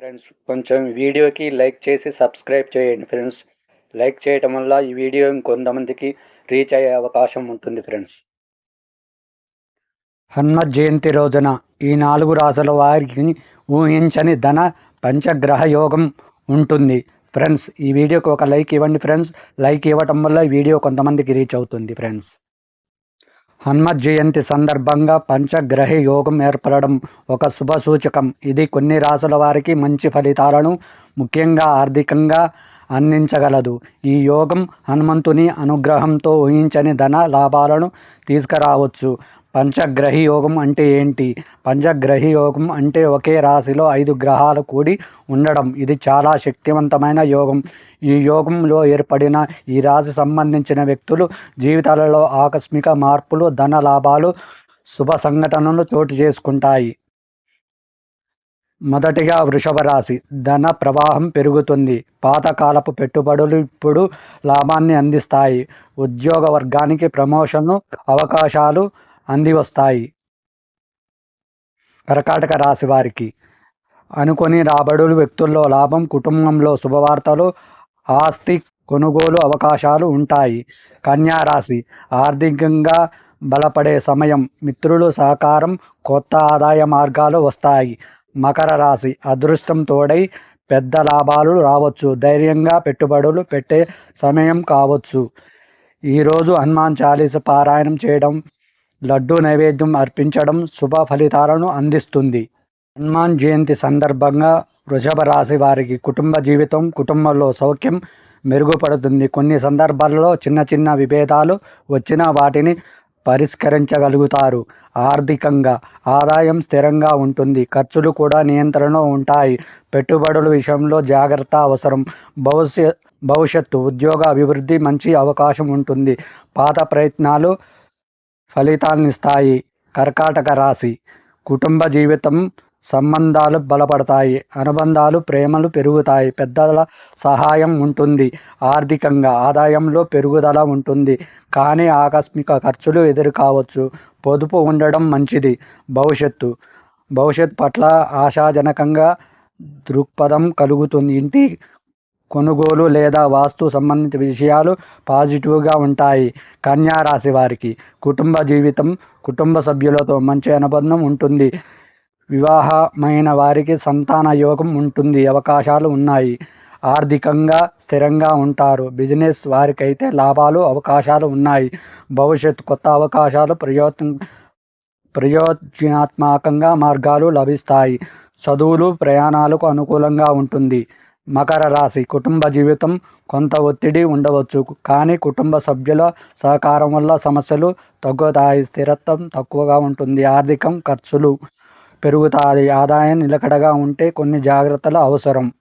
Friends కొంచెం వీడియోకి like చేసి సబ్స్క్రైబ్ చేయండి ఫ్రెండ్స్. లైక్ చేయటం వల్ల ఈ వీడియో ఇంకొంతమందికి రీచ్ అయ్యే అవకాశం ఉంటుంది ఫ్రెండ్స్. హనుమత్ జయంతి రోజున ఈ నాలుగు రాసుల వారికి ఊహించని ధన పంచగ్రహ యోగం ఉంటుంది. ఫ్రెండ్స్ ఈ వీడియోకి ఒక లైక్ ఇవ్వండి ఫ్రెండ్స్. లైక్ ఇవ్వటం వల్ల ఈ వీడియో కొంతమందికి రీచ్ అవుతుంది ఫ్రెండ్స్. హనుమ జయంతి సందర్భంగా పంచగ్రహ యోగం ఏర్పడడం ఒక శుభ సూచకం ఇది కొన్ని రాసుల వారికి మంచి ఫలితాలను ముఖ్యంగా ఆర్థికంగా అందించగలదు. ఈ యోగం హనుమంతుని అనుగ్రహంతో ఊహించని ధన లాభాలను తీసుకురావచ్చు. పంచగ్రహి యోగం అంటే ఏంటి? పంచగ్రహి యోగం అంటే ఒకే రాశిలో ఐదు గ్రహాలు కూడి ఉండడం. ఇది చాలా శక్తివంతమైన యోగం. ఈ యోగంలో ఏర్పడిన ఈ రాశి సంబంధించిన వ్యక్తులు జీవితాలలో ఆకస్మిక మార్పులు ధన లాభాలు శుభ సంఘటనలు చోటు చేసుకుంటాయి. మొదటిగా వృషభ రాశి ధన ప్రవాహం పెరుగుతుంది. పాతకాలపు పెట్టుబడులు ఇప్పుడు లాభాన్ని అందిస్తాయి. ఉద్యోగ వర్గానికి ప్రమోషన్లు అవకాశాలు అంది వస్తాయి కర్కాటక రాశి వారికి అనుకొని రాబడులు వ్యక్తుల్లో లాభం కుటుంబంలో శుభవార్తలు ఆస్తి కొనుగోలు అవకాశాలు ఉంటాయి. కన్యా రాశి ఆర్థికంగా బలపడే సమయం మిత్రులు సహకారం కొత్త ఆదాయ మార్గాలు వస్తాయి. మకర రాశి అదృష్టం తోడై పెద్ద లాభాలు రావచ్చు. ధైర్యంగా పెట్టుబడులు పెట్టే సమయం కావచ్చు. ఈరోజు హనుమాన్ చాలీస పారాయణం చేయడం లడ్డు నైవేద్యం అర్పించడం శుభ ఫలితాలను అందిస్తుంది. హనుమాన్ జయంతి సందర్భంగా వృషభ రాశి వారికి కుటుంబ జీవితం కుటుంబంలో సౌఖ్యం మెరుగుపడుతుంది. కొన్ని సందర్భాల్లో చిన్న చిన్న విభేదాలు వచ్చిన వాటిని పరిష్కరించగలుగుతారు. ఆర్థికంగా ఆదాయం స్థిరంగా ఉంటుంది. ఖర్చులు కూడా నియంత్రణలో ఉంటాయి. పెట్టుబడుల విషయంలో జాగ్రత్త అవసరం. భవిష్య భవిష్యత్తు ఉద్యోగ అభివృద్ధి మంచి అవకాశం ఉంటుంది. పాత ప్రయత్నాలు ఫలితాన్నిస్తాయి కర్కాటక రాశి. కుటుంబ జీవితం సంబంధాలు బలపడతాయి అనుబంధాలు ప్రేమలు పెరుగుతాయి పెద్దల సహాయం ఉంటుంది ఆర్థికంగా ఆదాయంలో పెరుగుదల ఉంటుంది. కానీ ఆకస్మిక ఖర్చులు ఎదురు కావచ్చు పొదుపు ఉండడం మంచిది. భవిష్యత్తు భవిష్యత్ పట్ల ఆశాజనకంగా దృక్పథం కలుగుతుంది. ఇంటి కొనుగోలు లేదా వాస్తు సంబంధిత విషయాలు పాజిటివ్గా ఉంటాయి. కన్యా రాశి వారికి కుటుంబ జీవితం కుటుంబ సభ్యులతో మంచి అనుబంధం ఉంటుంది. వివాహమైన వారికి సంతాన యోగం ఉంటుంది అవకాశాలు ఉన్నాయి. ఆర్థికంగా స్థిరంగా ఉంటారు. బిజినెస్ వారికైతే లాభాలు అవకాశాలు ఉన్నాయి. భవిష్యత్ కొత్త అవకాశాలు ప్రయోజన ప్రయోజనాత్మకంగా మార్గాలు లభిస్తాయి. చదువులు ప్రయాణాలకు అనుకూలంగా ఉంటుంది. మకర రాశి కుటుంబ జీవితం కొంత ఒత్తిడి ఉండవచ్చు కానీ కుటుంబ సభ్యుల సహకారం వల్ల సమస్యలు తగ్గుతాయి. స్థిరత్వం తక్కువగా ఉంటుంది. ఆర్థికం ఖర్చులు పెరుగుతాది. ఆదాయం నిలకడగా ఉంటే కొన్ని జాగ్రత్తలు అవసరం.